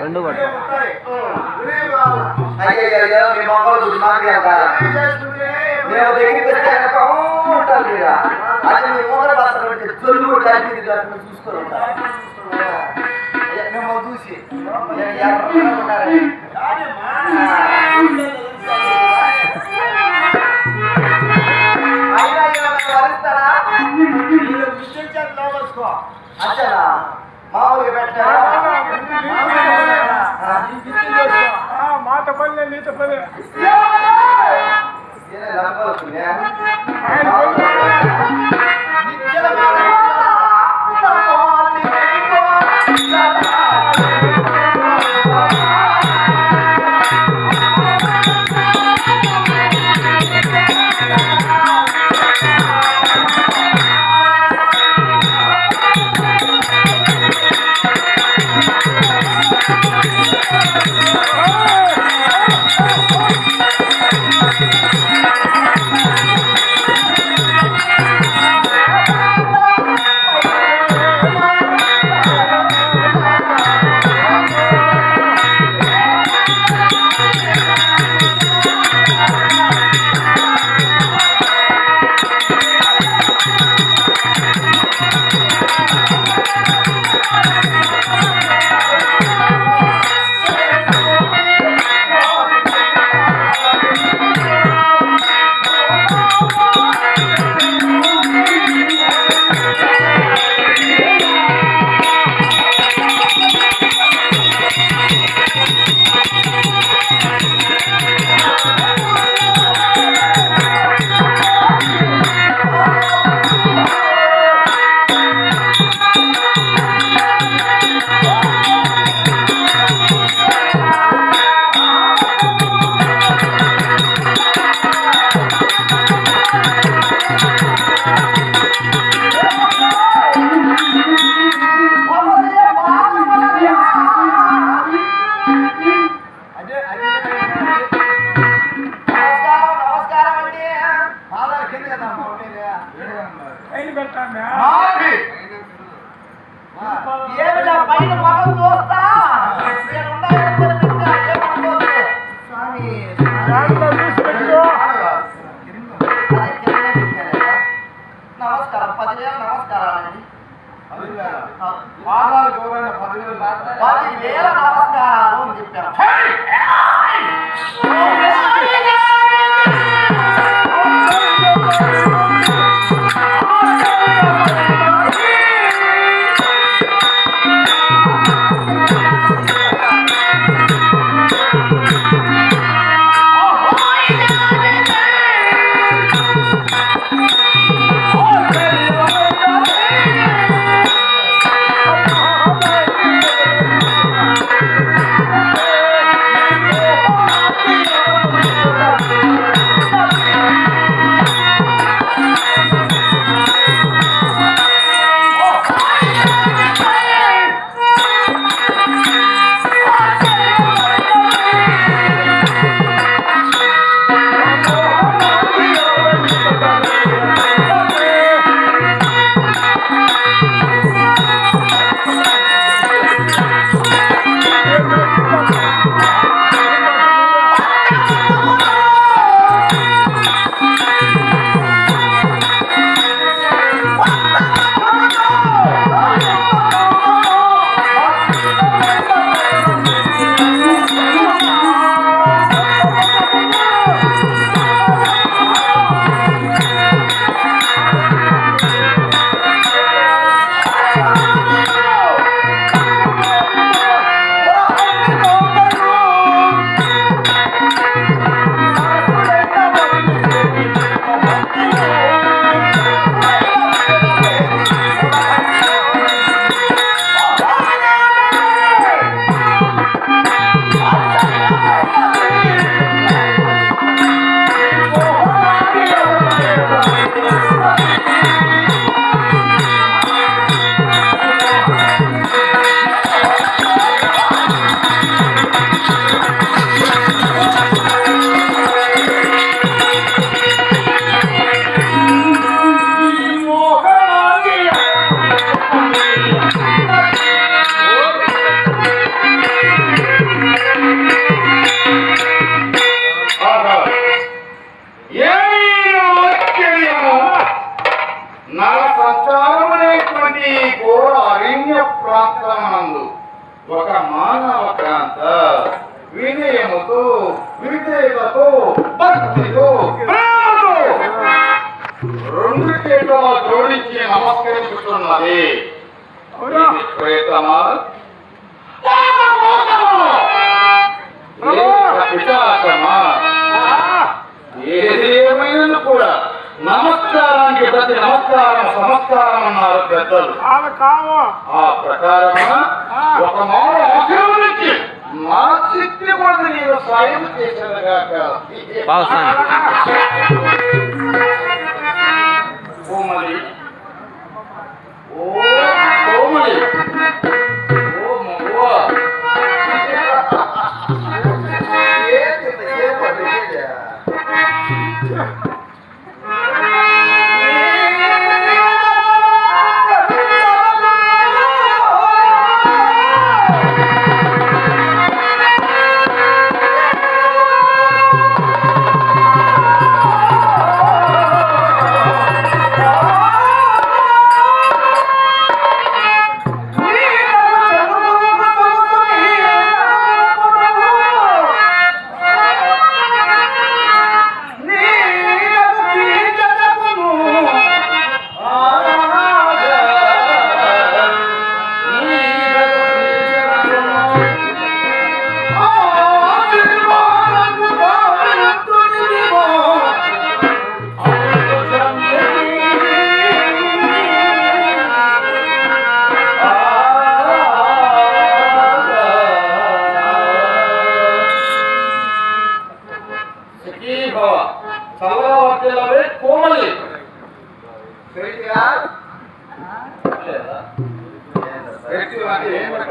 రెండు పట్టు మేము దగ్గరికి ఉంటారు మీరు అది మీ మూల పాత్ర పెట్టి తొలుగు కలిపి చూసుకొని ఉంటారు అయ్యా, చూసి అంతేనా? మామూలుగా పెట్టారా? మాట పల్లె నీత పల్లె. ఆయన అదే కిందనే పెట్టాను. నమస్కారం పదివేల నమస్కారాలండి పదివేల నమస్కారాలు అని చెప్పాను సంచారమైనటువంటి ఘోర అరణ్య ప్రాంతమందు ఒక మానవ ప్రాంత వినయముతో విధేయతతో భక్తితో రెండు చేతులు జోడించి నమస్కరించుతున్నది. ప్రేతమా ప్రతి నమస్కారం సమస్కారం అన్నారు పెద్దలు ఆమె కావు ఆ ప్రకారమున ఒక మారు ఆశీర్వదించి నా శక్తి కొద్ది నేను సాయం చేసేదగాక కోమలి ఓ కోమలి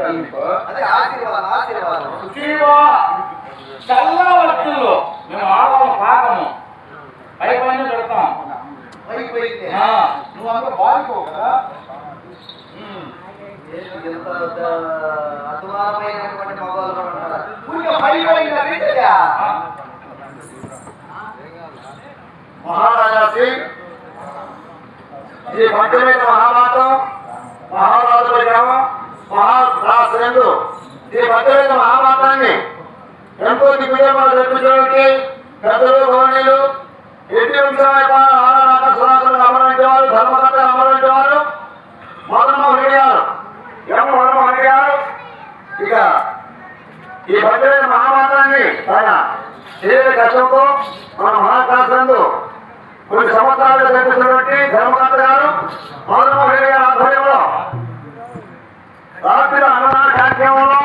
అంటే అదే మేము ఆడవాళ్ళ పాకము పై పెడతాం నువ్వు అంత బాగుకోవు కదా అద్భుతమైనటువంటి మగవాళ్ళు కూడా మహారాజా సింగ్ ఈ భక్తులైన మహాభారతం మహారాజుల గ్రామం మహారాజు ఈ భక్తులైన మహాభారతాన్ని ఎంతో దిగ్విజయமாக జరిపించడానికి పెద్దలు గౌరణీయులు ఎట్టి వంశాలు అమరంటి వారు ధర్మకర్త అమరంటి వారు మదన్ మోహన్ ఎం మదన్ మోహన్ ఇక ఈ భద్రైన మహాభారతాన్ని ఆయన శరీర కష్టంతో మన మహాకాశంలో కొన్ని సంవత్సరాలు జరిపిస్తున్నటువంటి ధర్మకర్త గారు మదన్ మోహన్ గారి ఆధ్వర్యంలో రాత్రి అన్నదాన కార్యక్రమంలో